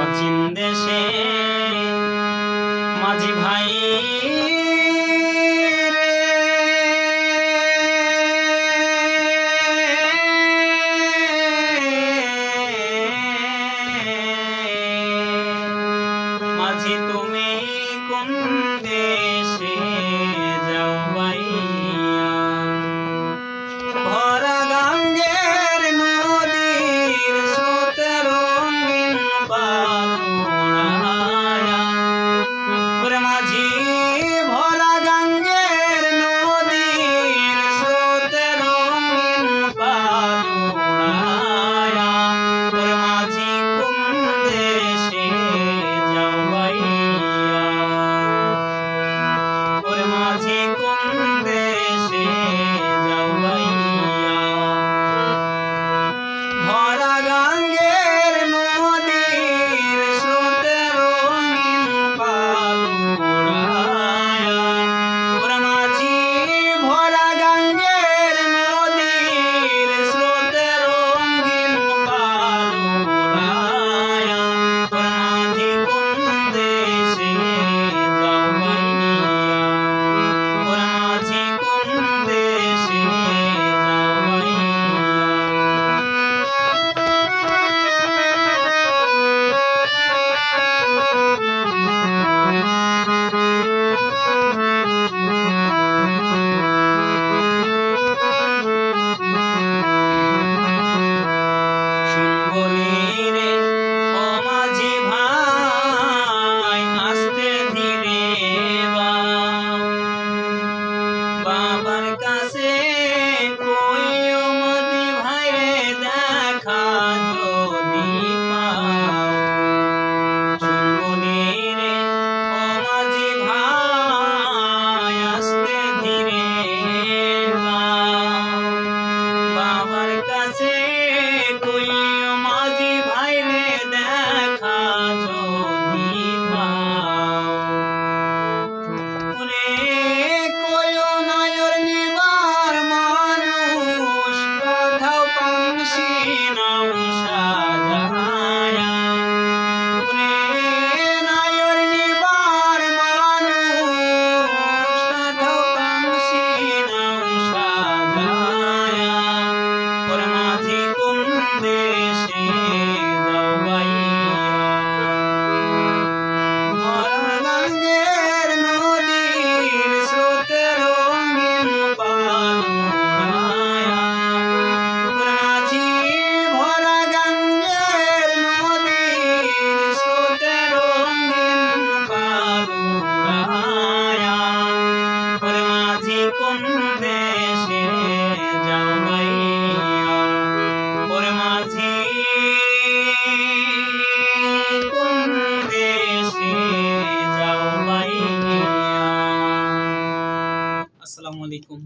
অচিন দেশে মাঝি ভাই মাঝে কোন দেশে যাও আসসালামু আলাইকুম।